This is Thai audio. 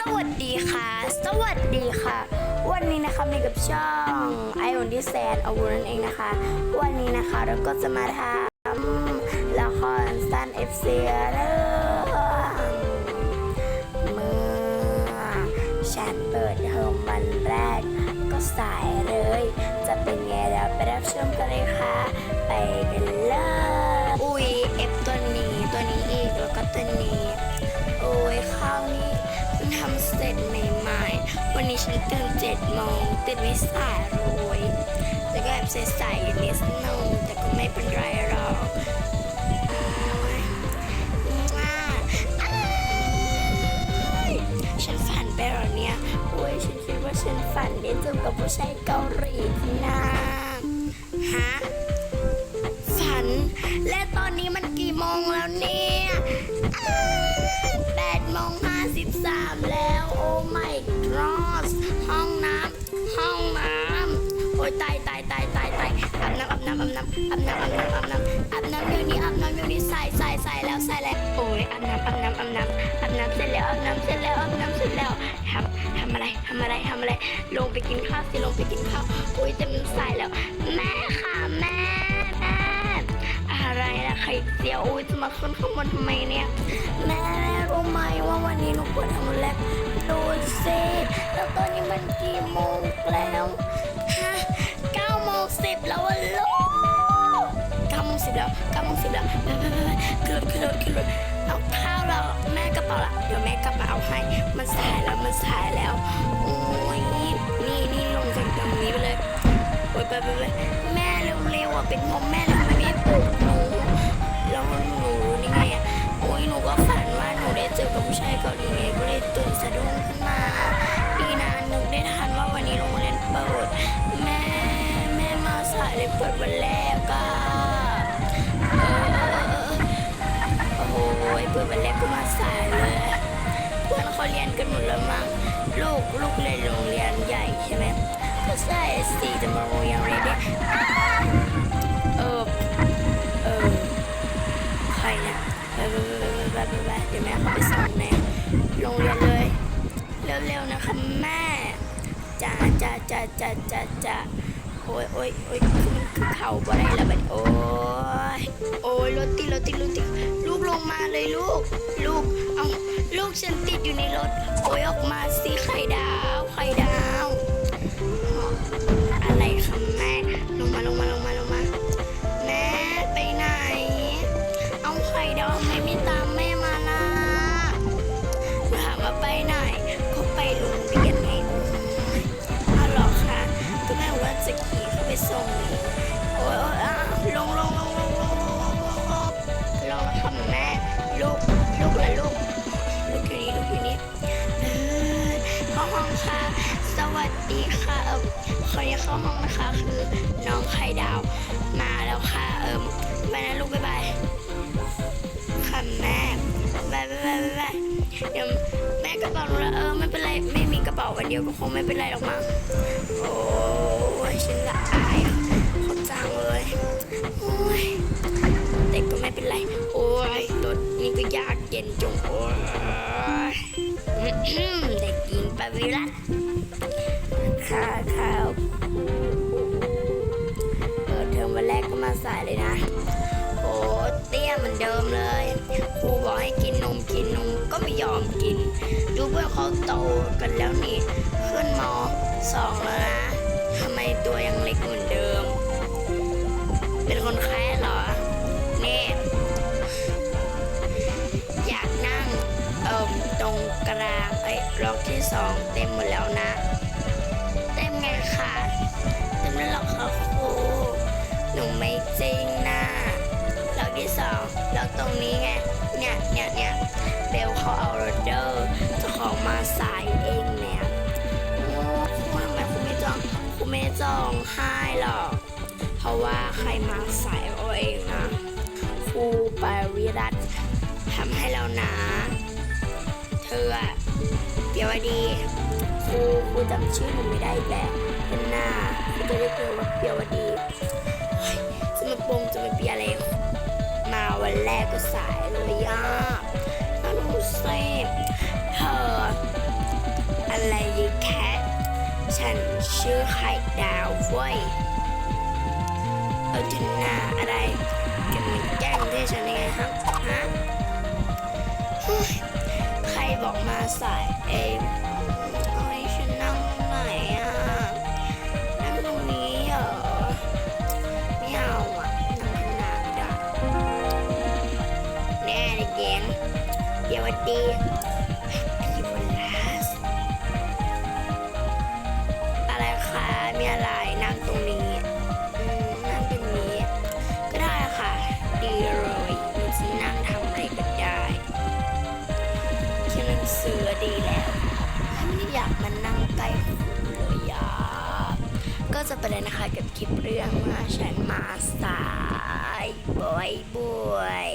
สวัสดีค่ะ สวัสดีค่ะ วันนี้นะคะมีกับช่องไอออนดิแซนอาวุนั่นเองนะคะ วันนี้นะคะเราก็จะมาทำละครสั้นเอฟซีเรื่องเมื่อฉันเปิดเทอมวันแรก ก็สายเลย จะเป็นไงเดี๋ยวไปรับชมกันเลย ตื่นเจ็ดโมงตื่นไม่สายเลยแต่ก็แอบใส่ๆอยู่นิดนึงแต่ก็ไม่เป็นไรหรอกอ้ยอ่าอ้ายฉันฝันไปหรอเนี่ยโอ้ยฉันคิดว่าฉันฝันได้เจอกับผู้ชายเกาหลีที่น่าฮะฝัน และตอนนี้มันกี่โมงแล้วเนี่ย my god ห้องน้ำห้องน้ำโอ้ยตายตายตายตายตายอาบน้ำอาบน้ำอาบน้ำอาบน้ำอาบน้ำอาบน้ำอาบน้ำเดี๋ยวนี้อาบน้ำเดี๋ยวนี้ใส่ใส่ใส่แล้วใส่แล้วโอ้ยอาบน้ำอาบน้ำอาบน้ำอาบน้ำเสร็จแล้วอาบน้ำเสร็จแล้วอาบน้ำเสร็จแล้วทำทำอะไรทำอะไรทำอะไรลงไปกินข้าวสิลงไปกินข้าวโอ้ยเต็มใส่แล้ว แม่ค่ะแม่แม่อะไรล่ะไข่เจียวอุ้ยจะมาขึ้นข้างบนทำไมเนี่ยแม่รู้ไหมว่าวันนี้หนูปวดท้องแลบดู สิแล้วตอนนี้มันกี่โมงแล้วฮะเก้าโมงสิบแล้วอะลูกเก้าโมงสิบแล้วเก้าโมงสิบแล้วไปไปไปขึ้นรถขึ้นรถขึ้นรถเอาข้าวเราแม่กระเป๋าละเดี๋ยวแม่กลับมาเอาให้ มันสายแล้วมันสายแล้วโอ้ยนี่นี่ลงจากตรงนี้ไปเลยโอ๊ยไปไปไปแม่เร็วๆอะเป็นพราะแม่ทำไมไม่ปลุกหนูแล้วหนูนี่ไงอะโอ้ยหนูก็ฝัน เจอกับผู้ชายเกาหลีไงก็เลยตื่นสะดุ้งขึ้นมาดีนะนึกได้ทันว่าวันนี้โรงเรียนเปิดแม่แม่มาสายเลยเปิดวันแรกอะเออโอ้โหเปิดวันแรกก็มาสายเลยเพื่อนเขาเรียนกันหมดแล้วมั้งลูกลูกเรียนโรงเรียนใหญ่ใช่ไหมก็ใช่สิจะมาโรงเรียนอะไรเนี่ย แม่ขาไปส่งแน่โรงเรียนเลย เร็วๆนะคะแม่จ้าจ้าจ้าจ้าจ้าจ้าโอ้ยโอ้ยโอ้ยคือมันคือเข่าบ่ได้ล้วบัดโอ้ยโอ้ยรถติดรถติดรถติดลูกลงมาเลยลูก ลูกเอาลูกฉันติดอยู่ในรถ โอ้ยออกมาสิไข่ดาวไข่ดาว อะไรคะแม่ลงมาลงมาลงมาลงมาแม่ไปไหน เอาไข่ดาวไมไม่ตาม อคนนี้เข้าห้องนะคะ คือน้องไข่ดาวมาแล้วค่ะ เอิมไปนะลูกบ๊ายบายค่ะแม่บายบายบายบายบายเดี๋ยวแม่กระเป๋าหนูละเออไม่เป็นไรไม่มีกระเป๋าวันเดียวก็คงไม่เป็นไรหรอกมั้งโอ้ยฉันละอายเขาจังเลยโอ้ยแต่ก็ไม่เป็นไร โอ้ยรถนี่ก็ยากเย็นจงโอ้ยเด็กหญิงปาวิรัต ค่ะค่ะเปิดเทอมวันแรกก็มาสายเลยนะ โอ้เตี้ยเหมือนเดิมเลยครูบอกให้กินนมกินนมก็ไม่ยอมกิน ดูเพื่อนเขาโตกันแล้วนี่ ขึ้นมสองแล้วนะทำไมตัวยังเล็กเหมือนเดิม เป็นคนแค่เหรอเนี่ยอยากนั่งเอิ่มตรงกลางเอ้ยล็อกที่สองเต็มหมดแล้วนะ เต็มไงคะเต็มแล้หรอกค่ะครูหนูไม่จริงนะล็อกที่สองล็อกตรงนี้ไงเนี่ยเนี่ยเนี่ยเบลเขาเอารถเดอร์จ้าของมาสายเองเนี่ยโอ้ทำไมครูไม่จองครูไม่จองให้หรอกเพราะว่าใครมาสายเอาเองนะครูปาริรัตทำให้เรานะ เธอเดี๋ยวดีครูครูจำชื่อหนูไม่ได้แล้วนหน้าครูจะเรียกเธอว่าเดี๋ยวดีจะมาปงจะมาเปียอะไรมาวันแรกก็สายเลยอะแล้วครูเซฟเธออะไรแคทฉันชื่อไข่ดาวเว้ยเอาจะหน้าอะไรจะมาแก้งเธอฉันยังไงฮะฮะ มาสายเองเอาให้ฉันนั่งตรงไหนอะ นั่งตรงนี้เหรอไม่เอาอะนั่งข้างหน้าไม่ได้แน่เลยแกงเดี๋ยววันดีพี่วลาสอะไรคะมีอะไร มานั่งใกล้เลยอะก็จะไปเลยนะคะกับคลิปเรื่องว่าฉันมาสายบอยบอย